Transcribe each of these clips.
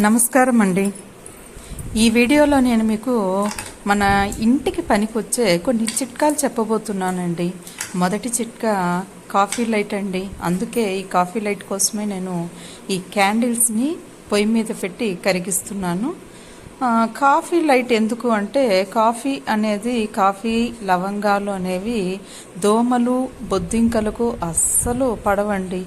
నమస్కారం అండి ఈ వీడియోలో నేను మీకు మన ఇంటికి పనికొచ్చే కొన్ని చిట్కాలు చెప్పబోతున్నానండి. మొదటి చిట్కా కాఫీ లైట్ అండి. అందుకే ఈ కాఫీ లైట్ కోసమే నేను ఈ క్యాండిల్స్ని పొయ్యి మీద పెట్టి కరిగిస్తున్నాను. కాఫీ లైట్ ఎందుకు అంటే కాఫీ అనేది కాఫీ లవంగాలు అనేవి దోమలు బొద్దింకలకు అస్సలు పడవండి.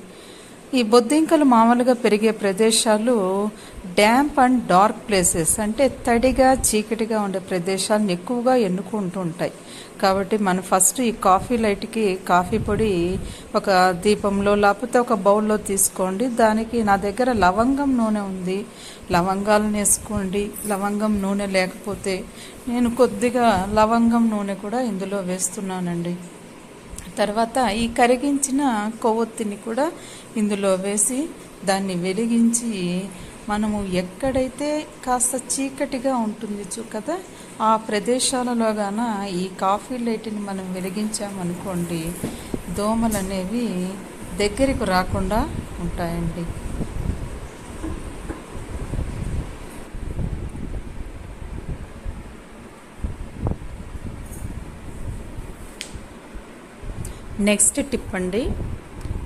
ఈ బొద్దింకలు మామూలుగా పెరిగే ప్రదేశాలు డ్యాంప్ అండ్ డార్క్ ప్లేసెస్ అంటే తడిగా చీకటిగా ఉండే ప్రదేశాలను ఎక్కువగా ఎన్నుకుంటూ ఉంటాయి. కాబట్టి మనం ఫస్ట్ ఈ కాఫీ లైట్కి కాఫీ పొడి ఒక దీపంలో లేకపోతే ఒక బౌల్లో తీసుకోండి. దానికి నా దగ్గర లవంగం నూనె ఉంది. లవంగాలను వేసుకోండి. లవంగం నూనె లేకపోతే నేను కొద్దిగా లవంగం నూనె కూడా ఇందులో వేస్తున్నానండి. తర్వాత ఈ కరిగించిన కొవ్వొత్తిని కూడా ఇందులో వేసి దాన్ని వెలిగించి మనము ఎక్కడైతే కాస్త చీకటిగా ఉంటుంది కదా ఆ ప్రదేశాలలోగాన ఈ కాఫీ లైట్ని మనం వెలిగించామనుకోండి దోమలు అనేవి దగ్గరికి రాకుండా ఉంటాయండి. నెక్స్ట్ టిప్ అండి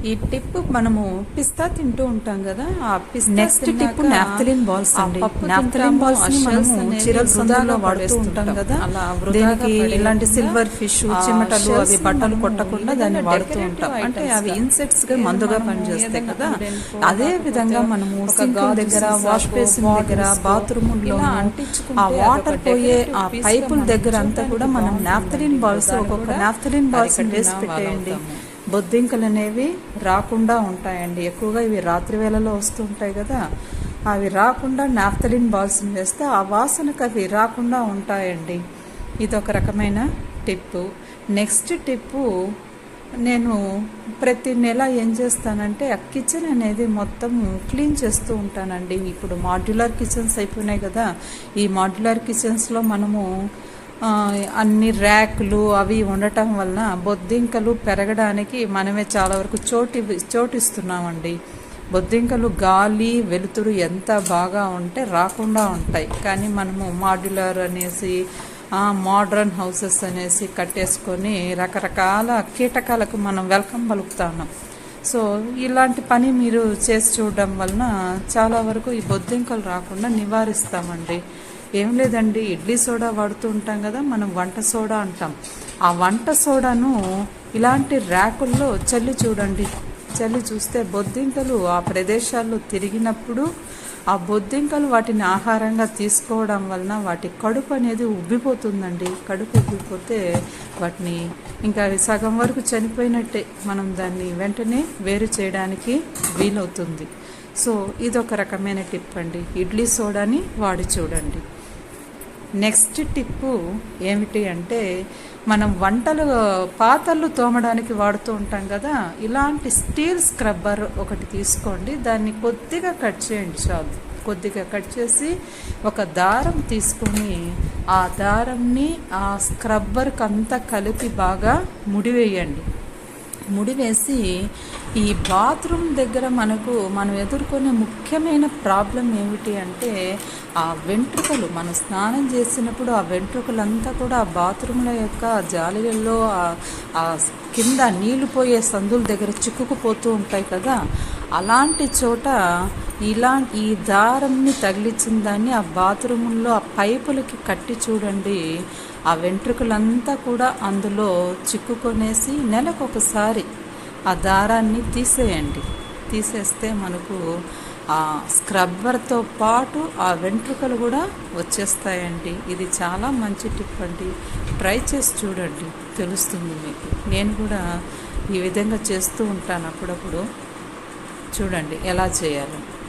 ఈ టిప్ మనము పిస్తా తింటూ ఉంటాం కదా ఆ పిస్తా నెక్స్ట్ టిప్ నాఫ్థలిన్ బాల్స్ అండి. నాఫ్థలిన్ బాల్స్ని మనము చిరల్ సందులో వాడుతూ ఉంటాం కదా. దీనికి ఇలాంటి సిల్వర్ ఫిష్ చిమటలు అవి బట్టలు కొట్టకుండా దాన్ని వాడుతూ ఉంటాం. అంటే అవి ఇన్సెక్ట్స్గా మందుగా పనిచేస్తాయి కదా. అదే విధంగా మనము సింక్ దగ్గర వాష్ బేసిన్ దగ్గర బాత్రూమ్లో ఆ వాటర్ పోయే ఆ పైపుల దగ్గర అంతా కూడా మనం నాఫ్థలిన్ బాల్స్ ఒక్కొక్క నాఫ్థలిన్ బాల్స్ వేసి పెట్టేయండి. బొద్దింకలు అనేవి రాకుండా ఉంటాయండి. ఎక్కువగా ఇవి రాత్రి వేళలో వస్తూ ఉంటాయి కదా అవి రాకుండా నాఫ్తలిన్ బాల్స్ వేస్తే ఆ వాసనకు అవి రాకుండా ఉంటాయండి. ఇది ఒక రకమైన టిప్పు. నెక్స్ట్ టిప్పు నేను ప్రతి నెల ఏం చేస్తానంటే ఆ కిచెన్ అనేది మొత్తం క్లీన్ చేస్తూ ఉంటానండి. ఇప్పుడు మాడ్యులర్ కిచెన్స్ అయిపోయినాయి కదా ఈ మాడ్యులర్ కిచెన్స్లో మనము అన్ని ర్యాకులు అవి ఉండటం వలన బొద్దింకలు పెరగడానికి మనమే చాలా వరకు చోటు చోటిస్తున్నామండి. బొద్దింకలు గాలి వెలుతురు ఎంత బాగా ఉంటే రాకుండా ఉంటాయి. కానీ మనము మాడ్యులర్ అనేసి మోడ్రన్ హౌసెస్ అనేసి కట్టేసుకొని రకరకాల కీటకాలకు మనం వెల్కమ్ పలుకుతాను సో ఇలాంటి పని మీరు చేసి చూడడం వలన చాలా వరకు ఈ బొద్దింకలు రాకుండా నివారిస్తామండి. ఏం లేదండి ఇడ్లీ సోడా వాడుతూ ఉంటాం కదా మనం వంట సోడా అంటాం. ఆ వంట సోడాను ఇలాంటి ర్యాకుల్లో చల్లి చూడండి. చల్లి చూస్తే బొద్దింకలు ఆ ప్రదేశాల్లో తిరిగినప్పుడు ఆ బొద్దింకలు వాటిని ఆహారంగా తీసుకోవడం వలన వాటి కడుపు అనేది ఉబ్బిపోతుందండి. కడుపు ఉబ్బిపోతే వాటిని ఇంకా సగం వరకు చనిపోయినట్టే. మనం దాన్ని వెంటనే వేరు చేయడానికి వీలవుతుంది. సో ఇదొక రకమైన టిప్ అండి. ఇడ్లీ సోడాని వాడి చూడండి. నెక్స్ట్ టిప్పు ఏమిటి అంటే మనం వంటలు పాత్రలు తోమడానికి వాడుతూ ఉంటాం కదా ఇలాంటి స్టీల్ స్క్రబ్బర్ ఒకటి తీసుకోండి. దాన్ని కొద్దిగా కట్ చేయండి చాలు. కొద్దిగా కట్ చేసి ఒక దారం తీసుకొని ఆ దారంని ఆ స్క్రబ్బర్కి అంతా కలిపి బాగా ముడివేయండి. ముడివేసి ఈ బాత్రూమ్ దగ్గర మనకు మనం ఎదుర్కొనే ముఖ్యమైన ప్రాబ్లం ఏమిటి అంటే ఆ వెంట్రుకలు. మనం స్నానం చేసినప్పుడు ఆ వెంట్రుకలంతా కూడా ఆ బాత్రూమ్ల యొక్క జాలీలలో ఆ- ఆ కింద నీళ్ళు పోయే సందుల దగ్గర చిక్కుకుపోతూ ఉంటాయి కదా. అలాంటి చోట ఇలా ఈ దారంని తగిలించిన దాన్ని ఆ బాత్రూముల్లో ఆ పైపులకి కట్టి చూడండి. ఆ వెంట్రుకలంతా కూడా అందులో చిక్కుకొనేసి నెలకు ఒకసారి ఆ దారాన్ని తీసేయండి. తీసేస్తే మనకు ఆ స్క్రబ్బర్తో పాటు ఆ వెంట్రుకలు కూడా వచ్చేస్తాయండి. ఇది చాలా మంచి టిప్ అండి. ట్రై చేసి చూడండి. తెలుస్తుంది మీకు. నేను కూడా ఈ విధంగా చేస్తూ ఉంటాను అప్పుడప్పుడు. చూడండి ఎలా చేయాలో.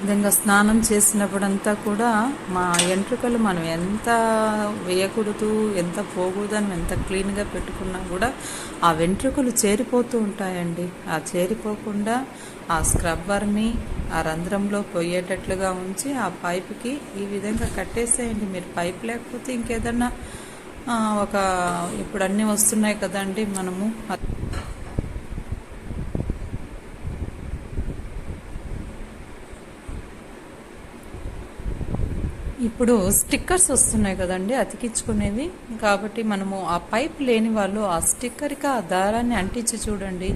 విధంగా స్నానం చేసినప్పుడంతా కూడా మా ఎంట్రుకలు మనం ఎంత వేయకూడదు ఎంత పోకూడదని ఎంత క్లీన్గా పెట్టుకున్నా కూడా ఆ వెంట్రుకలు చేరిపోతూ ఉంటాయండి. ఆ చేరిపోకుండా ఆ స్క్రబ్బర్ని ఆ రంధ్రంలో పోయేటట్లుగా ఉంచి ఆ పైప్కి ఈ విధంగా కట్టేసేయండి. మీరు పైప్ లేకపోతే ఇంకేదన్నా ఒక ఇప్పుడు అన్నీ వస్తున్నాయి కదండి మనము. ఇప్పుడు స్టిక్కర్స్ వస్తున్నాయి కదండి అతికించుకునేవి. కాబట్టి మనము ఆ పైప్ లేని వాళ్ళు ఆ స్టిక్కర్కి ఆ దారాన్ని అంటించి చూడండి.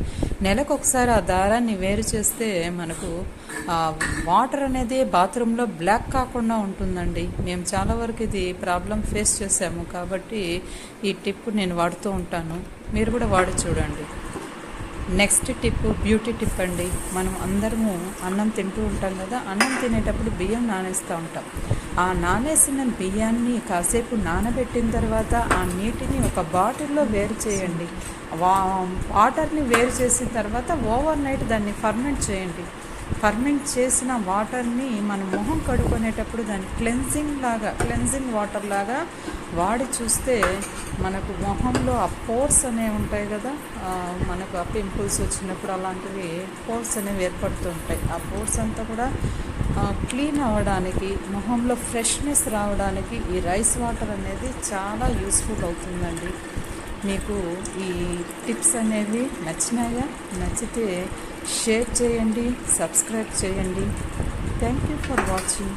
నెలకు ఒకసారి ఆ దారాన్ని వేరు చేస్తే మనకు ఆ వాటర్ అనేది బాత్రూంలో బ్లాక్ కాకుండా ఉంటుందండి. మేము చాలా వరకు ఇది ప్రాబ్లం ఫేస్ చేసాము కాబట్టి ఈ టిప్ నేను వాడుతూ ఉంటాను. మీరు కూడా వాడి చూడండి. నెక్స్ట్ టిప్ బ్యూటీ టిప్ అండి. మనం అందరము అన్నం తింటూ ఉంటాం కదా అన్నం తినేటప్పుడు బియ్యం నానేస్తూ ఉంటాం. ఆ నానేసిన బియ్యాన్ని కాసేపు నానబెట్టిన తర్వాత ఆ నీటిని ఒక బాటిల్లో వేరు చేయండి. వా వాటర్ని వేరు చేసిన తర్వాత ఓవర్ నైట్ దాన్ని ఫర్మెంట్ చేయండి. ఫర్మెంట్ చేసిన వాటర్ని మన మొహం కడుక్కునేటప్పుడు దాన్ని క్లెన్సింగ్ లాగా క్లెన్సింగ్ వాటర్ లాగా వాడి చూస్తే మనకు మొహంలో ఆ పోర్స్ అనేవి ఉంటాయి కదా మనకు ఆ పింపుల్స్ వచ్చినప్పుడు అలాంటివి పోర్స్ అనేవి ఏర్పడుతుంటాయి. ఆ పోర్స్ అంతా కూడా క్లీన్ అవ్వడానికి మొహంలో ఫ్రెష్నెస్ రావడానికి ఈ రైస్ వాటర్ అనేది చాలా యూస్ఫుల్ అవుతుందండి. మీకు ఈ టిప్స్ అనేవి నచ్చినాయా? నచ్చితే షేర్ చేయండి సబ్స్క్రైబ్ చేయండి. Thank you for watching